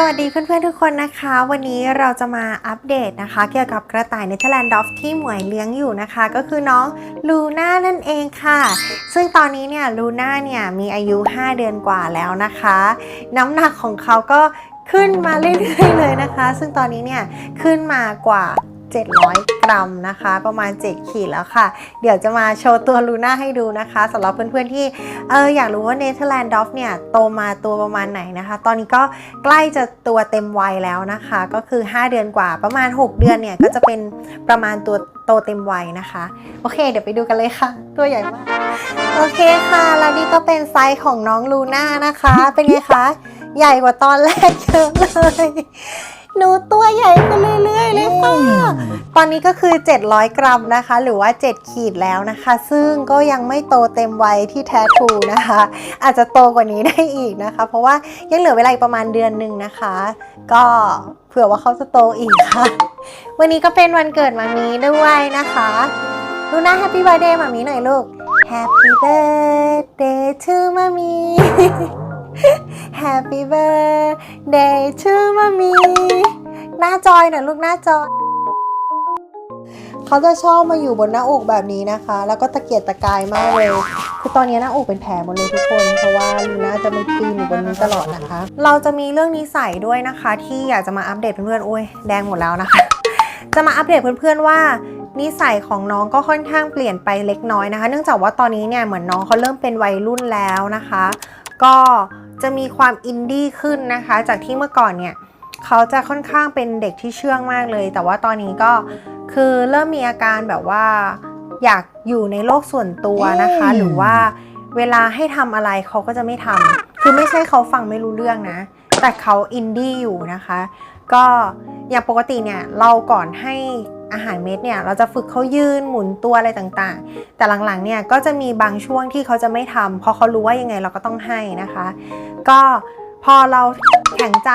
สวัสดีเพื่อนๆทุกคนนะคะ วันนี้เราจะมาอัปเดตนะคะ เกี่ยวกับกระต่ายเนเธอร์แลนด์ดอฟที่หมวยเลี้ยงอยู่นะคะ ก็คือน้องลูน่านั่นเองค่ะ ซึ่งตอนนี้เนี่ยลูน่าเนี่ยมีอายุ 5 เดือนกว่าแล้วนะคะ น้ำหนักของเขาก็ขึ้นมาเรื่อยๆเลยนะคะ ซึ่งตอนนี้เนี่ยขึ้นมากว่า 700 กรัมนะคะ ประมาณ 7 ขีดแล้วค่ะ เดี๋ยวจะมาโชว์ตัวลูน่าให้ดูนะคะสำหรับเพื่อนๆที่เอออยากรู้ว่าเนเธอร์แลนด์ดอฟเนี่ยโตมาตัวประมาณไหนนะคะ ตอนนี้ก็ใกล้จะตัวเต็มวัยแล้วนะคะ ก็คือ 5 เดือนกว่าประมาณ 6 เดือนเนี่ยก็จะเป็นประมาณตัวโตเต็มวัยนะคะ โอเค เดี๋ยวไปดูกันเลยค่ะ ตัวใหญ่มาก โอเคค่ะ แล้วนี่ก็เป็นไซส์ของน้องลูน่านะคะ เป็นไงคะ ใหญ่กว่าตอนแรกเยอะเลย หนูตัวใหญ่ขึ้นเรื่อยๆเลยค่ะตอนนี้ก็คือ 700 กรัมนะคะ หรือว่า 7 ขีดแล้วนะคะ ซึ่งก็ยังไม่โตเต็มวัยที่แท้ทรูนะคะ อาจจะโตกว่านี้ได้อีกนะคะ เพราะว่ายังเหลือเวลาอีกประมาณเดือนหนึ่งนะคะ ก็เผื่อว่าเขาจะโตอีกค่ะ วันนี้ก็เป็นวันเกิดมามีด้วยนะคะลูน่าแฮปปี้ i r t h d a y มามีหน่อยลูก Happy birthday to มามี Happy birthday to มามีหน้าจอยหน่อยลูกหน้าจอย เขาจะชอบมาอยู่บนหน้าอกแบบนี้นะคะ แล้วก็ตะเกียกตะกายมากเลย คือตอนนี้หน้าอกเป็นแผลหมดเลยทุกคน เพราะว่าลูน่าจะไม่ปีนอยู่บนนี้ตลอดนะคะ เราจะมีเรื่องนิสัยด้วยนะคะ ที่อยากจะมาอัปเดตเพื่อนๆโอ้ยแดงหมดแล้วนะคะ จะมาอัปเดตเพื่อนๆว่านิสัยของน้องก็ค่อนข้างเปลี่ยนไปเล็กน้อยนะคะ เนื่องจากว่าตอนนี้เนี่ยเหมือนน้องเขาเริ่มเป็นวัยรุ่นแล้วนะคะ ก็ จะมีความอินดี้ขึ้นนะคะ จากที่เมื่อก่อนเนี่ยเขาจะค่อนข้างเป็นเด็กที่เชื่องมากเลย แต่ว่าตอนนี้ก็คือเริ่มมีอาการแบบว่า อยากอยู่ในโลกส่วนตัวนะคะอืมหรือว่าเวลาให้ทำอะไรเขาก็จะไม่ทำคือไม่ใช่เขาฟังไม่รู้เรื่องนะ แต่เขาอินดี้อยู่นะคะ ก็อย่างปกติเนี่ยเราก่อนให้ อาหารเม็ดเนี่ยเราจะฝึกเขายืนหมุนตัวอะไรต่างๆ แต่หลังๆเนี่ยก็จะมีบางช่วงที่เขาจะไม่ทำเพราะเขารู้ว่ายังไงเราก็ต้องให้นะคะ ก็พอเราแข็งใจ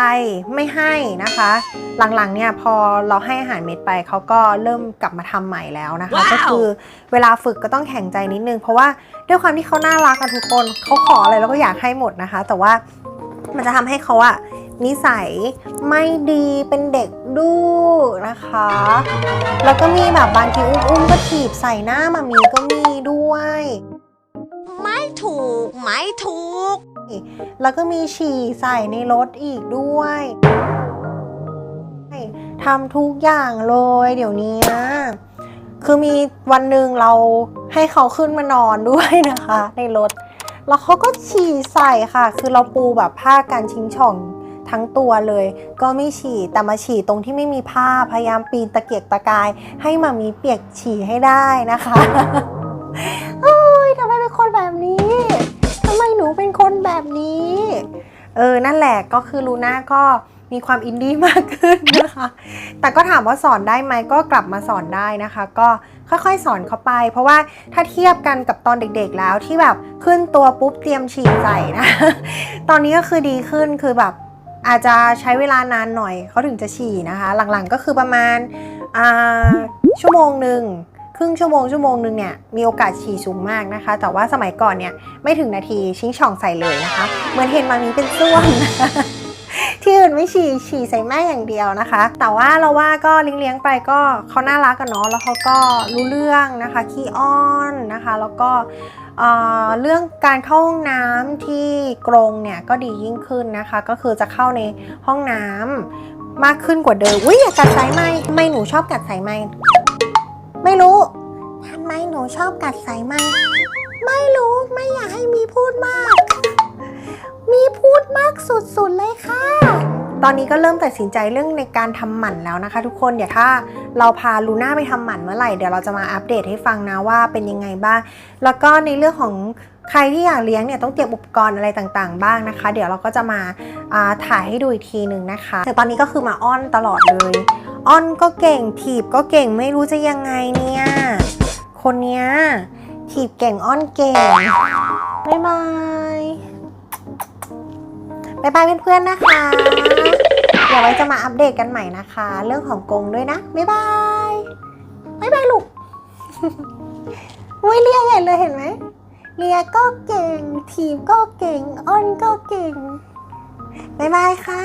ไม่ให้นะคะ หลังๆเนี่ยพอเราให้อาหารเม็ดไปเขาก็เริ่มกลับมาทำใหม่แล้วนะคะว้าวก็คือเวลาฝึกก็ต้องแข็งใจนิดนึง เพราะว่าด้วยความที่เขาน่ารักอะทุกคนเขาขออะไรเราก็อยากให้หมดนะคะ แต่ว่ามันจะทำให้เขาอะ นิสัยไม่ดีเป็นเด็กดื้อนะคะ แล้วก็มีแบบบางทีอุ้มๆก็ถีบใส่หน้ามามีก็มีด้วย ไม่ถูก ไม่ถูก แล้วก็มีฉี่ใส่ในรถอีกด้วยทำทุกอย่างเลยเดี๋ยวนี้นะคือมีวันหนึ่งเราให้เขาขึ้นมานอนด้วยนะคะ ในรถ แล้วเขาก็ฉี่ใส่ค่ะ คือเราปูแบบผ้ากันชิงช่อง ทั้งตัวเลย ก็ไม่ฉี่แต่มาฉี่ตรงที่ไม่มีผ้าพยายามปีนตะเกียกตะกาย ให้มามีเปียกฉี่ให้ได้นะคะเอ้ยทำไมเป็นคนแบบนี้ทำไมหนูเป็นคนแบบนี้ เออนั่นแหละก็คือลูน่าก็มีความอินดี้มากขึ้นนะคะ แต่ก็ถามว่าสอนได้ไหมก็กลับมาสอนได้นะคะ ก็ค่อยๆสอนเขาไป เพราะว่าถ้าเทียบกันกับตอนเด็กๆแล้วที่แบบขึ้นตัวปุ๊บเตรียมฉี่ใส่นะ ตอนนี้ก็คือดีขึ้นคือแบบ อาจจะใช้เวลานานหน่อยเขาถึงจะฉี่นะคะ หลังๆก็คือประมาณอ่าชั่วโมงหนึ่งครึ่งชั่วโมงชั่วโมงหนึ่งเนี่ยมีโอกาสฉี่สูงมากนะคะ แต่ว่าสมัยก่อนเนี่ยไม่ถึงนาทีชิ้งช่องใส่เลยนะคะ เหมือนเห็นมามีเป็นส้วมที่อื่นไม่ฉี่ฉี่ใส่แม่อย่างเดียวนะคะ แต่ว่าเราว่าก็เลี้ยงๆไปก็เขาน่ารักกันเนาะแล้วเขาก็รู้เรื่องนะคะขี้อ้อนนะคะ แล้วก็ เรื่องการเข้าห้องน้ำที่กรงเนี่ยก็ดียิ่งขึ้นนะคะ ก็คือจะเข้าในห้องน้ำมากขึ้นกว่าเดิมอุ้ยอย่ากัดสายไมทำไม่หนูชอบกัดสายไหมไม่รู้ทำไมหนูชอบกัดสายไหมไม่รู้ไม่อยากให้มีพูดมาก มีพูดมากสุดๆเลยค่ะ ตอนนี้ก็เริ่มตัดสินใจเรื่องในการทำหมันแล้วนะคะ ทุกคนเดี๋ยวถ้าเราพาลูน่าไปทำหมันเมื่อไหร่เดี๋ยวเราจะมาอัปเดตให้ฟังนะว่าเป็นยังไงบ้าง แล้วก็ในเรื่องของใครที่อยากเลี้ยงเนี่ยต้องเตรียมอุปกรณ์อะไรต่างๆ บ้างนะคะ เดี๋ยวเราก็จะมาาถ่ายให้ดูอีกทีหนึ่งนะคะ แต่ตอนนี้ก็คือมาอ้อนตลอดเลยอ้อนก็เก่งถีบก็เก่งไม่รู้จะยังไงเนี่ยคนเนี้ยถีบเก่งอ้อนเก่งบ๊ายบายบายบายเพื่อนๆนะคะ เดี๋ยวไวจะมาอัปเดตกันใหม่นะคะ เรื่องของกงด้วยนะ บ๊ายบาย บ๊ายบายลูกอุ้ยเลียใหญ่เลยเห็นไหมเลียก็เก่ง ทีมก็เก่ง อ้นก็เก่ง บ๊ายบายค่ะ